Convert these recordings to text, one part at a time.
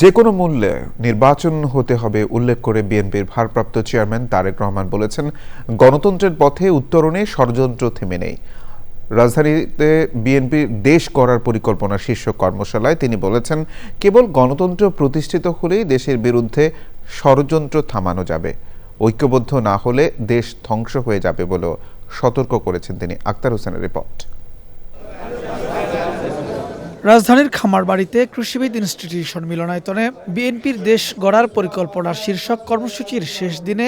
যে কোনো মূল্যে নির্বাচন হতে হবে, উল্লেখ করে বিএনপির ভারপ্রাপ্ত চেয়ারম্যান তারেক রহমান বলেছেন, গণতন্ত্রের পথে উত্তরণে ষড়যন্ত্র থেমে নেই। রাজধানীতে বিএনপির দেশ করার পরিকল্পনা শীর্ষ কর্মশালায় তিনি বলেছেন, কেবল গণতন্ত্র প্রতিষ্ঠিত হলেই দেশের বিরুদ্ধে ষড়যন্ত্র থামানো যাবে। ঐক্যবদ্ধ না হলে দেশ ধ্বংস হয়ে যাবে বলেও সতর্ক করেছেন তিনি। আক্তার হোসেনের রিপোর্ট। রাজধানীর খামারবাড়িতে কৃষিবিদ ইনস্টিটিউশন মিলনায়তনে বিএনপির দেশ গড়ার পরিকল্পনার শীর্ষক কর্মসূচির শেষ দিনে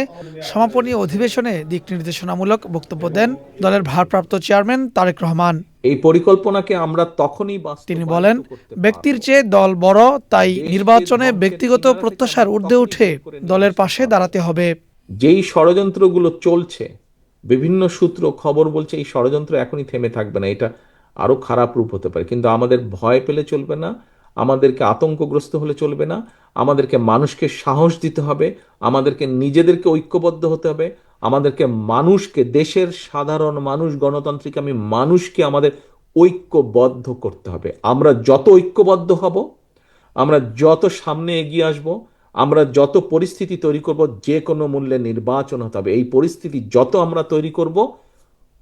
সমাপনী অধিবেশনে দিক নির্দেশনামূলক বক্তব্য দেন দলের ভারপ্রাপ্ত চেয়ারম্যান তারেক রহমান। এই পরিকল্পনাকে আমরা তখনই তিনি বলেন ব্যক্তির চেয়ে দল বড় তাই নির্বাচনে ব্যক্তিগত প্রত্যাশার ঊর্ধ্বে উঠে দলের পাশে দাঁড়াতে হবে। যেই ষড়যন্ত্রগুলো চলছে বিভিন্ন সূত্র খবর বলছে এই ষড়যন্ত্র এখনই থেমে থাকবে না। এটা আরও খারাপ রূপ হতে পারে। কিন্তু আমাদের ভয় পেলে চলবে না, আমাদেরকে আতঙ্কগ্রস্ত হলে চলবে না, আমাদেরকে মানুষকে সাহস দিতে হবে, আমাদেরকে নিজেদেরকে ঐক্যবদ্ধ হতে হবে, আমাদেরকে মানুষকে, দেশের সাধারণ মানুষ, গণতান্ত্রিক আমি মানুষকে আমাদের ঐক্যবদ্ধ করতে হবে। আমরা যত ঐক্যবদ্ধ হব, আমরা যত সামনে এগিয়ে আসব, আমরা যত পরিস্থিতি তৈরি করব, যে কোনো মূল্যে নির্বাচন হতে হবে। এই পরিস্থিতি যত আমরা তৈরি করব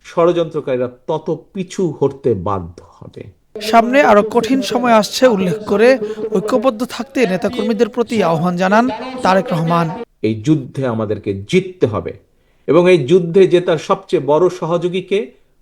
ষড়যন্ত্রকারীরা তত পিছু হটতে বাধ্য হবে। সামনে আরও কঠিন সময় আসছে উল্লেখ করে ঐক্যবদ্ধ থাকতে নেতাকর্মীদের প্রতি আহ্বান জানান তারেক রহমান। এই যুদ্ধে আমাদেরকে জিততে হবে এবং এই যুদ্ধে জেতার সবচেয়ে বড় সহযোগীকে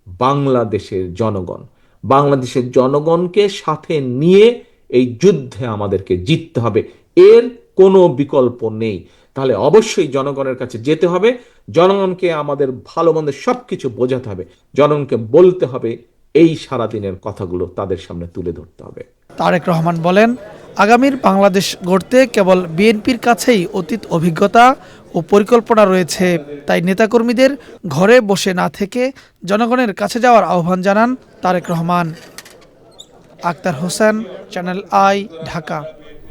বাংলাদেশের জনগণ। বাংলাদেশের জনগণকে সাথে নিয়ে এই যুদ্ধে আমাদেরকে জিততে হবে। এর কোনো বিকল্প নেই। তাহলে অবশ্যই জনগণের কাছে যেতে হবে। জনগণকে আমাদের ভালো মন্দ সবকিছু বোঝাতে হবে। জনগণকে বলতে হবে, এই সারাদিনের কথাগুলো তাদের সামনে তুলে ধরতে হবে। তারেক রহমান বলেন, আগামীর বাংলাদেশ গড়তে কেবল বিএনপির কাছেই অতীত অভিজ্ঞতা ও পরিকল্পনা রয়েছে। তাই নেতাকর্মীদের ঘরে বসে না থেকে জনগণের কাছে যাওয়ার আহ্বান জানান Tarique Rahman. Akhtar Hossain, channel I, Dhaka.